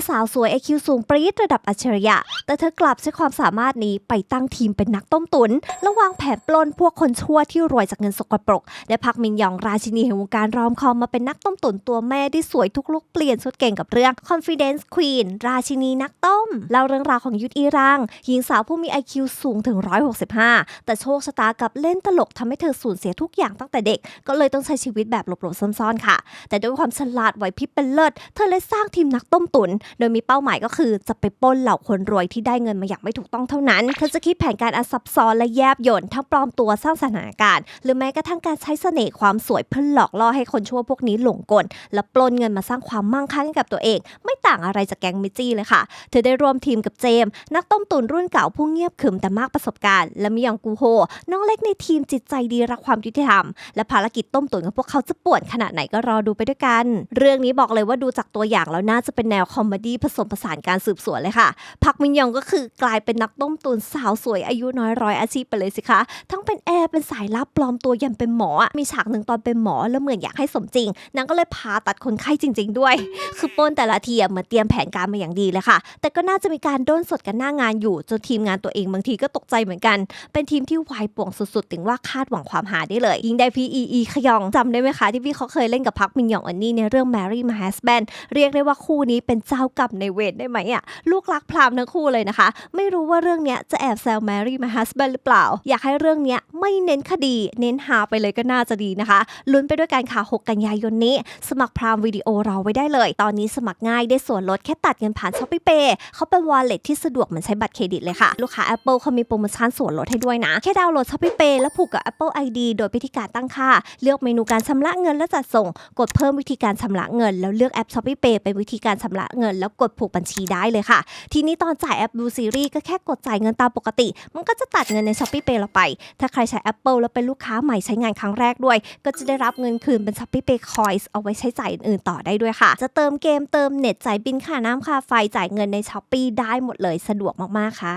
าสาวสวย IQ สูงปรี๊ดระดับอัจฉริยะ แต่เธอกลับใช้ความสามารถนี้ไปตั้งทีมเป็นนักต้มตุนและวางแผนปล้นพวกคนชั่วที่รวยจากเงินสกปรก และพักมินยองราชินีแห่งวงการรอมคอมมาเป็นนักต้มตุนตัวแม่ที่สวยทุกลุกเปลี่ยนสุดเก่งกับเรื่อง Confidence Queen ราชินีนักต้มเล่าเรื่องราวของยุทธอีรังหญิงสาวผู้มี IQ สูงถึง 165 แต่โชคชะตากับเล่นตลกทำให้เธอสูญเสียทุกอย่างตั้งแต่เด็ก ก็เลยต้องใช้ชีวิตแบบหลบๆซ่อนๆค่ะ แต่ด้วยความฉลาดไหวพริบเป็นเลิศ เธอเลยสร้างทีมนักต้มตุนโดยมีเป้าหมายก็คือจะไปปล้นเหล่าคนรวยที่ได้เงินมาอย่างไม่ถูกต้องเท่านั้นเธอจะคิดแผนการอันซับซ้อนและแยบยลทั้งปลอมตัวสร้างสถานการณ์ หรือแม้กระทั่งการใช้เสน่ห์ความสวยเพื่อหลอกล่อให้คนชั่วพวกนี้หลงกล และปล้นเงินมาสร้างความมั่งคั่งให้กับตัวเอง ไม่ต่างอะไรจากแก๊งมิจจี้เลยค่ะ เธอได้ร่วมทีมกับเจมส์นักต้มตุนรุ่นเก่าผู้เงียบขรึมแต่มากประสบการณ์ และมิยองกูโฮน้องเล็กในทีมจิตใจดีรักความยุติธรรม และภารกิจต้มตุ๋นของพวกเขาจะปวนขนาดไหนก็รอดูไปด้วยกัน เรื่องนี้บอกเลยว่าดูจากตัวอย่างแล้วน่าจะเป็นแนวคอมเมดี้ผสมผสานการสืบสวนเลยค่ะ พักมินยองก็คือกลายเป็นนักต้มตุ๋นสาวสวยอายุน้อยร้อยอาชีพไปเลยสิคะ ทั้งเป็นแอร์เป็นสายลับปลอมตัวยันเป็นหมอ มีฉากหนึ่งตอนเป็นหมอแล้วเหมือนอยากให้สมจริง นางก็เลยพาตัดคนไข้จริง ๆ ด้วย คือป้นแต่ละทีเหมือนเตรียมแผนการมาอย่างดีเลยค่ะ แต่ก็น่าจะมีการด้นสดกันหน้างานอยู่จนทีมงานตัวเองบางทีก็ตกใจเหมือนกัน เป็นทีมที่วายป่วงสุดๆ ถึงว่าคาดหวังความหาได้เลย ยิงได้พี่อีอีขยองจำได้ไหมคะที่พี่เขาเคยเล่นกับพักมินยองอันนี้ในเรื่อง Mary My Husband เรียกได้ว่าคู่นี้เป็นเจ้ากับในเวรได้ไหมอะลูกรักพรามทั้งคู่เลยนะคะ ไม่รู้ว่าเรื่องเนี้ยจะแอบแซว Mary My Husband หรือเปล่า อยากให้เรื่องเนี้ยไม่เน้นคดี เน้นหาไปเลยก็น่าจะดีนะคะ ลุ้นไปด้วยกันค่ะ 6 กันยายนนี้ สมัครพรามวิดีโอรอไว้ได้เลย ตอนนี้สมัครง่ายได้ส่วนลดแค่ตัดเงินผ่าน s h o p e e Pay เขาเป็น wallet ที่สะดวกเหมือนใช้บัตรเครดิตเลยค่ะ ลูกค้า Apple เขามีโปรโมชั่นส่วนลดให้ด้วยนะ แค่ดาวน์โหลด s h o p e e Pay แล้วผูกกับ Apple ID โดยวิธีการตั้งค่า เลือกเมนูการชำระเงินและจัดส่ง กดเพิ่มวิธีการชำระเงิน แล้วเลือกแอป s h o p e e Pay เป็นวิธีการชำระเงินแล้วกดผูกบัญชีได้เลยค่ะ ทีนี้ตอนจ่ายแอปดูซีรีส์ก็แค่กดจ่ายเงินตามปกติ มันก็จะตัดเงินใน s h อ p e e Pay เราไป ถ้าใครใช้ Apple แล้วเป็นลูกค้าใหม่ใช้งานครั้งแรกด้วย ก็จะได้รับเงินคืนเป็น s h o p e e Pay Coins เอาไว้ใช้จ่ายอื่นๆต่อได้ด้วยค่ะ จะเติมเกมเติมเน็ตจ่ายบินค่าน้ำค่าไฟจ่ายเงินในช้อปปี้ได้หมดเลยสะดวกมากๆค่ะ